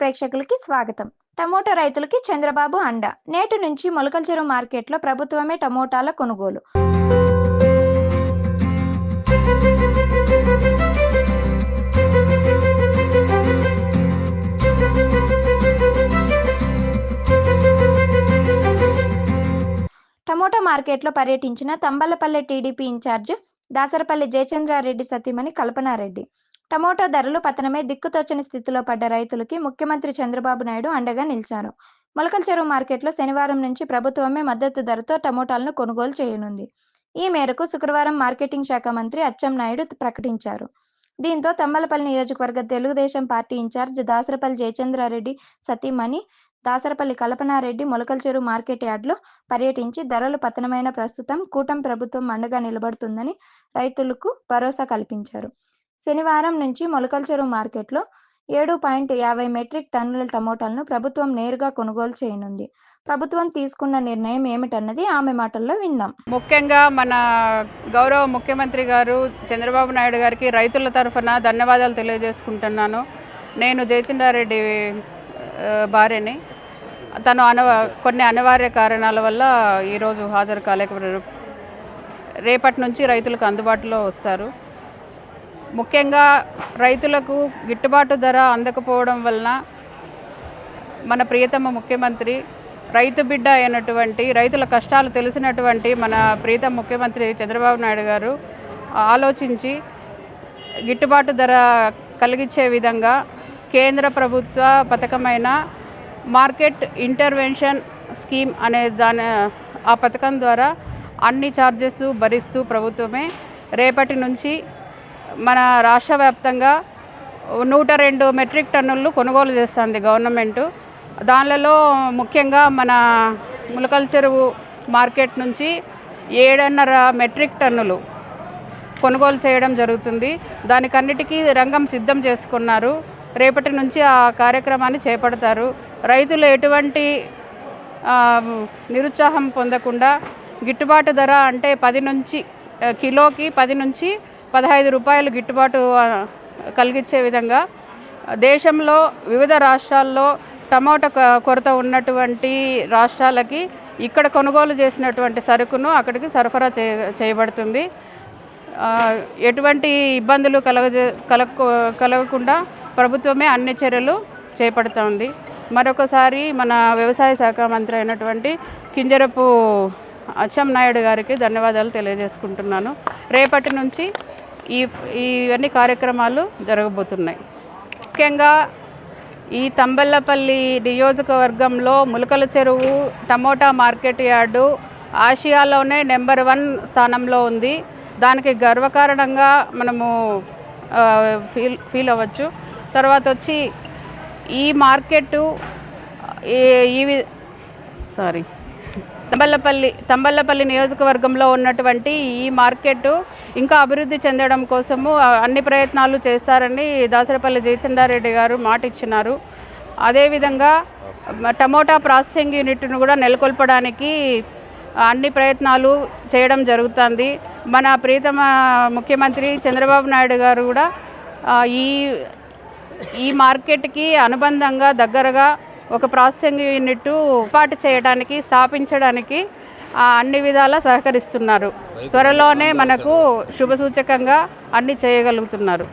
ప్రేక్షకులకి స్వాగతం. టమోటా రైతులకి చంద్రబాబు అండ. నేటి నుంచి మొలకల్చెరు మార్కెట్లో ప్రభుత్వమే టమోటాల కొనుగోలు. టమోటా మార్కెట్లో పర్యటించిన తంబలపల్లె టీడీపీ ఇన్ఛార్జ్ దాసరపల్లి జయచంద్రారెడ్డి సతీమణి కల్పనారెడ్డి. టమోటా ధరలు పతనమే దిక్కుతోచని స్థితిలో పడ్డ రైతులకి ముఖ్యమంత్రి చంద్రబాబు నాయుడు అండగా నిలిచారు. మొలకల చెరువు మార్కెట్లో శనివారం నుంచి ప్రభుత్వమే మద్దతు ధరతో టమోటాలను కొనుగోలు చేయనుంది. ఈ మేరకు శుక్రవారం మార్కెటింగ్ శాఖ మంత్రి అచ్చెన్నాయుడు ప్రకటించారు. దీంతో తంబలపల్లి నియోజకవర్గ తెలుగుదేశం పార్టీ ఇన్ఛార్జ్ దాసరపల్లి జయచంద్రారెడ్డి సతీమణి దాసరపల్లి కల్పనారెడ్డి మొలకల చెరువు మార్కెట్ యార్డ్లో పర్యటించి ధరలు పతనమైన ప్రస్తుతం కూటమి ప్రభుత్వం అండగా నిలబడుతుందని రైతులకు భరోసా కల్పించారు. శనివారం నుంచి మొలకల చెరువు మార్కెట్లో ఏడు పాయింట్ యాభై మెట్రిక్ టన్నుల టమోటాలను ప్రభుత్వం నేరుగా కొనుగోలు చేయనుంది. ప్రభుత్వం తీసుకున్న నిర్ణయం ఏమిటన్నది ఆమె మాటల్లో విందాం. ముఖ్యంగా మన గౌరవ ముఖ్యమంత్రి గారు చంద్రబాబు నాయుడు గారికి రైతుల తరఫున ధన్యవాదాలు తెలియజేసుకుంటున్నాను. నేను జయచండారెడ్డి భార్యని. తను అనవ కొన్ని అనివార్య కారణాల వల్ల ఈరోజు హాజరు కాలేకపోయారు. రేపటి నుంచి రైతులకు అందుబాటులో వస్తారు. ముఖ్యంగా రైతులకు గిట్టుబాటు ధర అందకపోవడం వలన మన ప్రియతమ ముఖ్యమంత్రి రైతు బిడ్డ అయినటువంటి రైతుల కష్టాలు తెలిసినటువంటి మన ప్రియతమ ముఖ్యమంత్రి చంద్రబాబు నాయుడు గారు ఆలోచించి గిట్టుబాటు ధర కలిగించే విధంగా కేంద్ర ప్రభుత్వ పథకమైన మార్కెట్ ఇంటర్వెన్షన్ స్కీమ్ అనే దాని ఆ పథకం ద్వారా అన్ని ఛార్జెస్ భరిస్తూ ప్రభుత్వమే రేపటి నుంచి మన రాష్ట్ర వ్యాప్తంగా నూట రెండు మెట్రిక్ టన్నులు కొనుగోలు చేస్తుంది గవర్నమెంటు. దానిలో ముఖ్యంగా మన ములకల చెరువు మార్కెట్ నుంచి ఏడున్నర మెట్రిక్ టన్నులు కొనుగోలు చేయడం జరుగుతుంది. దానికన్నిటికీ రంగం సిద్ధం చేసుకున్నారు. రేపటి నుంచి ఆ కార్యక్రమాన్ని చేపడతారు. రైతులు ఎటువంటి నిరుత్సాహం పొందకుండా గిట్టుబాటు ధర అంటే పది నుంచి కిలోకి పది నుంచి పదహైదు రూపాయలు గిట్టుబాటు కలిగించే విధంగా దేశంలో వివిధ రాష్ట్రాల్లో టమాటా కొరత ఉన్నటువంటి రాష్ట్రాలకి ఇక్కడ కొనుగోలు చేసినటువంటి సరుకును అక్కడికి సరఫరా చే చేయబడుతుంది. ఎటువంటి ఇబ్బందులు కలగజే కలగ కలగకుండా ప్రభుత్వమే అన్ని చర్యలు చేపడుతోంది. మరొకసారి మన వ్యవసాయ శాఖ మంత్రి అయినటువంటి కింజరపు అచ్చం నాయుడు గారికి ధన్యవాదాలు తెలియజేసుకుంటున్నాను. రేపటి నుంచి ఈ ఇవన్నీ కార్యక్రమాలు జరగబోతున్నాయి. ముఖ్యంగా ఈ తంబెల్లపల్లి నియోజకవర్గంలో Mulakala Cheruvu tomato market yard ఆసియాలోనే number one స్థానంలో ఉంది. దానికి గర్వకారణంగా మనము ఫీల్ ఫీల్ అవ్వచ్చు. తర్వాత వచ్చి ఈ మార్కెట్ ఈ సారీ. తంబల్లపల్లి తంబల్లపల్లి నియోజకవర్గంలో ఉన్నటువంటి ఈ మార్కెట్ ఇంకా అభివృద్ధి చెందడం కోసము అన్ని ప్రయత్నాలు చేస్తారని దాసరపల్లి జయచందారెడ్డి గారు మాట ఇచ్చినారు అదేవిధంగా టమోటా ప్రాసెసింగ్ యూనిట్ను కూడా నెలకొల్పడానికి అన్ని ప్రయత్నాలు చేయడం జరుగుతుంది. మన ప్రీతమ ముఖ్యమంత్రి చంద్రబాబు నాయుడు గారు కూడా ఈ ఈ మార్కెట్కి అనుబంధంగా దగ్గరగా ఒక ప్రాసెసింగ్ యూనిట్ ఏర్పాటు చేయడానికి స్థాపించడానికి ఆ, అన్ని విధాలా సహకరిస్తున్నారు. త్వరలోనే మనకు శుభసూచకంగా అన్ని చేయగలుగుతున్నారు.